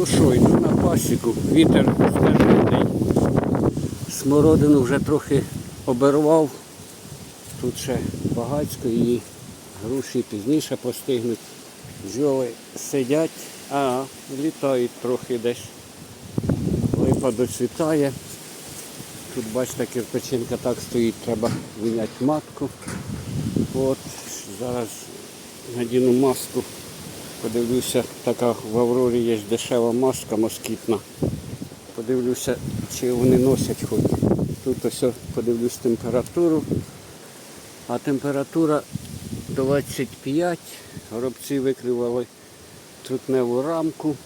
Ну що, йду на пасіку, вітер скажений. Смородину вже трохи обірвав. Тут ще багацько і груші пізніше постигнуть. Бджоли сидять, а літають трохи десь. Липа доцвітає. Тут бачите, кирпичинка так стоїть, треба міняти матку. От, зараз надіну маску. Подивлюся, така в Аврорі є дешева маска москітна. Подивлюся, чи вони носять хоч. Тут ось подивлюсь температуру. А температура 25. Горобці викривали трутневу рамку.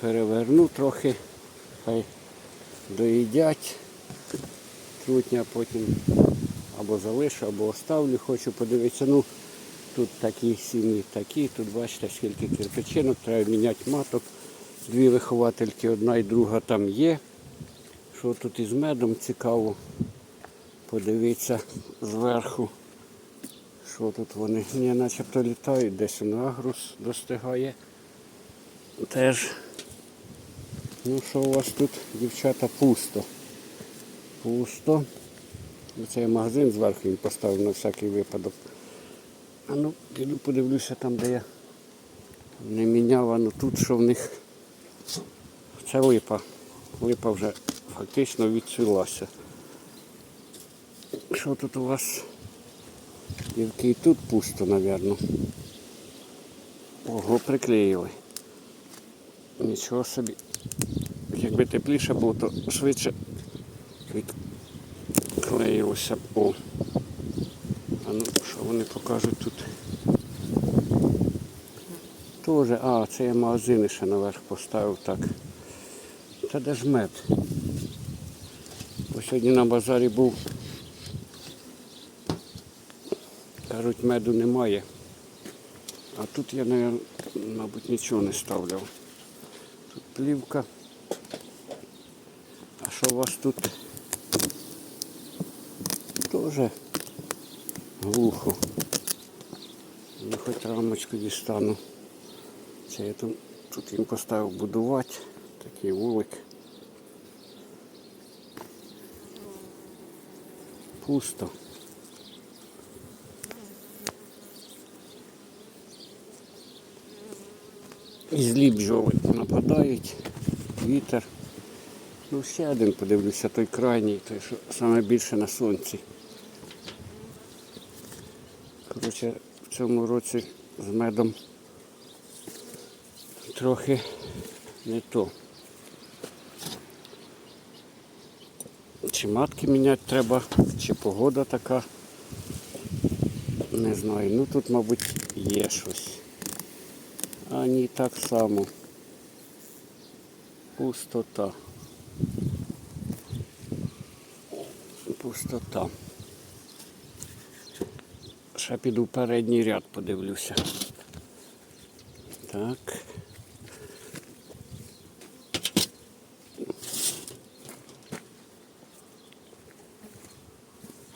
Переверну трохи, хай доїдять. Трутня потім або залишу, або оставлю, хочу подивитися. Ну, тут такі сім'ї, такі, тут бачите, скільки кирпичинок, треба міняти маток. Дві виховательки, одна і друга там є. Що тут із медом цікаво. Подивіться зверху. Що тут вони? Ні, начебто літають, десь на агрус достигає. Теж. Ну що у вас тут, дівчата, пусто. Пусто. Цей магазин зверху він поставив на всякий випадок. А ну, піду подивлюся там, де я не міняв, а ну тут що в них. Це липа. Липа вже фактично відцвілася. Що тут у вас? Дівки і тут пусто, мабуть. Ого, приклеїли. Нічого собі. Якби тепліше було, то швидше відклеїлося. б. О. А ну, що вони покажуть тут? Тоже, а, це я магазини ще наверх поставив так. Та де ж мед? Бо сьогодні на базарі був. Кажуть, меду немає. А тут я, мабуть, нічого не ставляв. Тут плівка. А що у вас тут? Тоже глухо. Ну, хоч рамочку дістану. Це я тут, тут їм поставив будувати. Такий вулик. Пусто. І злі бджоли нападають, вітер. Ну ще один подивлюся, той крайній, той, що саме більше на сонці. Коротше, в цьому році з медом трохи не то. Чи матки міняти треба, чи погода така. Не знаю. Ну тут, мабуть, є щось. А ні, так само. Пустота. Пустота. Ще піду в передній ряд подивлюся. Так.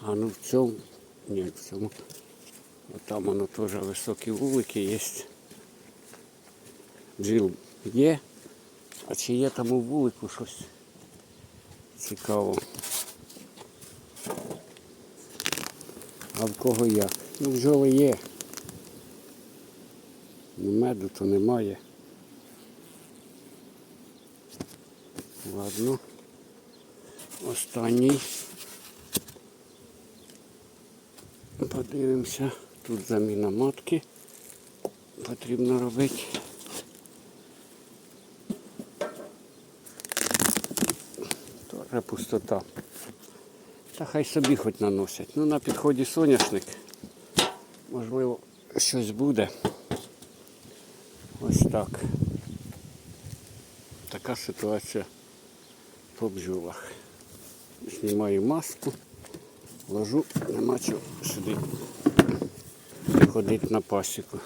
А ну в цьому, ні, в цьому, от там воно теж високі вулики є. Джил є. А чи є там у вулику щось цікаво? А в кого як? Ну, бджоли є. Ну, меду то немає. Ладно. Останній. Подивимося. Тут заміна матки. Потрібно робити. Тоже пустота. Та хай собі хоч наносять. Ну на підході соняшник. Можливо, щось буде. Ось так. Така ситуація по бджолах. Знімаю маску, ложу, нема чого сюди ходити на пасіку.